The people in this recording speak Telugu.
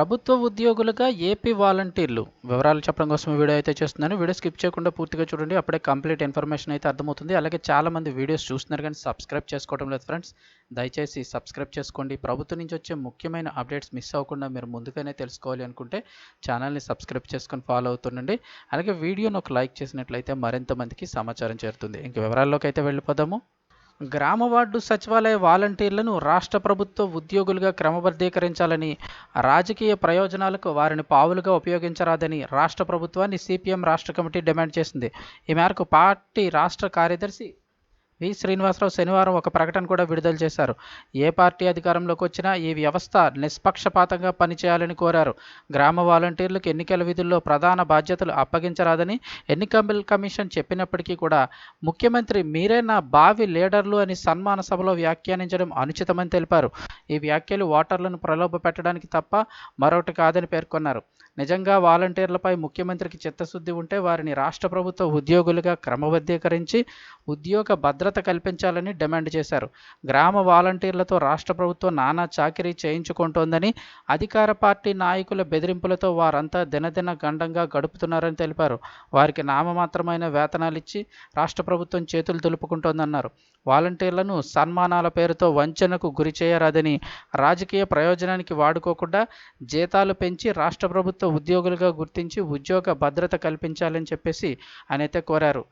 ప్రభుత్వ ఉద్యోగులుగా ఏపీ వాలంటీర్లు. వివరాలు చెప్పడం కోసం వీడియో అయితే చేస్తున్నాను. వీడియో స్కిప్ చేయకుండా పూర్తిగా చూడండి. అప్పుడే కంప్లీట్ ఇన్ఫర్మేషన్ అయితే అర్థమవుతుంది. అలాగే చాలా మంది వీడియోస్ చూస్తున్నారు కానీ సబ్స్క్రైబ్ చేసుకోవడం లేదు ఫ్రెండ్స్. దయచేసి సబ్స్క్రైబ్ చేసుకోండి. ప్రభుత్వం నుంచి వచ్చే ముఖ్యమైన అప్డేట్స్ మిస్ అవ్వకుండా మీరు ముందుగానే తెలుసుకోవాలి అనుకుంటే ఛానల్ని సబ్స్క్రైబ్ చేసుకొని ఫాలో అవుతుండండి. అలాగే వీడియోను ఒక లైక్ చేసినట్లయితే మరింత మందికి సమాచారం చేరుతుంది. ఇంక వివరాల్లోకి అయితే వెళ్ళిపోదాము. గ్రామ వార్డు సచివాలయ వాలంటీర్లను రాష్ట్ర ప్రభుత్వ ఉద్యోగులుగా క్రమబద్ధీకరించాలని రాజకీయ ప్రయోజనాలకు వారిని పావులుగా ఉపయోగించరాదని రాష్ట్ర ప్రభుత్వాన్ని సిపిఎం రాష్ట్ర కమిటీ డిమాండ్ చేసింది. ఈ మేరకు పార్టీ రాష్ట్ర కార్యదర్శి వి. శ్రీనివాసరావు శనివారం ఒక ప్రకటన కూడా విడుదల చేశారు. ఏ పార్టీ అధికారంలోకి వచ్చినా ఈ వ్యవస్థ నిష్పక్షపాతంగా పనిచేయాలని కోరారు. గ్రామ వాలంటీర్లకు ఎన్నికల విధుల్లో ప్రధాన బాధ్యతలు అప్పగించరాదని ఎన్నికల కమిషన్ చెప్పినప్పటికీ కూడా ముఖ్యమంత్రి మీరే నా భావి లీడర్లు అని సన్మాన సభలో వ్యాఖ్యానించడం అనుచితమని తెలిపారు. ఈ వ్యాఖ్యలు ఓటర్లను ప్రలోభ పెట్టడానికి తప్ప మరొకటి కాదని పేర్కొన్నారు. నిజంగా వాలంటీర్లపై ముఖ్యమంత్రికి చిత్తశుద్ధి ఉంటే వారిని రాష్ట్ర ప్రభుత్వ ఉద్యోగులుగా క్రమబద్ధీకరించి ఉద్యోగ భద్రత కల్పించాలని డిమాండ్ చేశారు. గ్రామ వాలంటీర్లతో రాష్ట్ర ప్రభుత్వం నానా చాకిరీ చేయించుకుంటోందని అధికార పార్టీ నాయకుల బెదిరింపులతో వారంతా దినదిన గండంగా గడుపుతున్నారని తెలిపారు. వారికి నామమాత్రమైన వేతనాలు ఇచ్చి రాష్ట్ర ప్రభుత్వం చేతులు దులుపుకుంటోందన్నారు. వాలంటీర్లను సన్మానాల పేరుతో వంచనకు గురి చేయరాదని రాజకీయ ప్రయోజనానికి వాడుకోకుండా జీతాలు పెంచి రాష్ట్ర ప్రభుత్వం ప్రభుత్వ ఉద్యోగులుగా గుర్తించి ఉద్యోగ భద్రత కల్పించాలని చెప్పేసి ఆయన అయితే కోరారు.